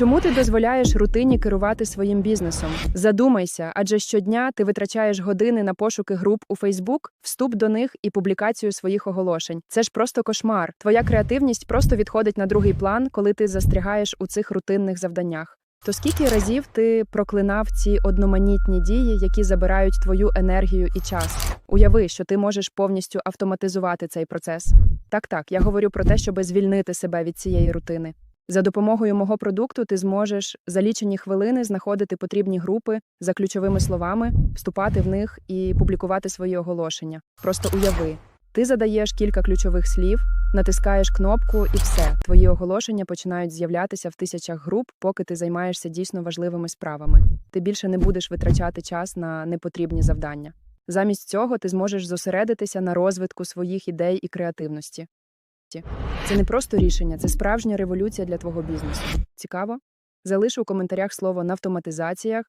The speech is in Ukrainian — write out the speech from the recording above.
Чому ти дозволяєш рутині керувати своїм бізнесом? Задумайся, адже щодня ти витрачаєш години на пошуки груп у Фейсбук, вступ до них і публікацію своїх оголошень. Це ж просто кошмар. Твоя креативність просто відходить на другий план, коли ти застрягаєш у цих рутинних завданнях. То скільки разів ти проклинав ці одноманітні дії, які забирають твою енергію і час? Уяви, що ти можеш повністю автоматизувати цей процес. Так, так, я говорю про те, щоб звільнити себе від цієї рутини. За допомогою мого продукту ти зможеш за лічені хвилини знаходити потрібні групи за ключовими словами, вступати в них і публікувати свої оголошення. Просто уяви, ти задаєш кілька ключових слів, натискаєш кнопку, і все. Твої оголошення починають з'являтися в тисячах груп, поки ти займаєшся дійсно важливими справами. Ти більше не будеш витрачати час на непотрібні завдання. Замість цього ти зможеш зосередитися на розвитку своїх ідей і креативності. Це не просто рішення, це справжня революція для твого бізнесу. Цікаво? Залиш у коментарях слово «навтоматизаціях»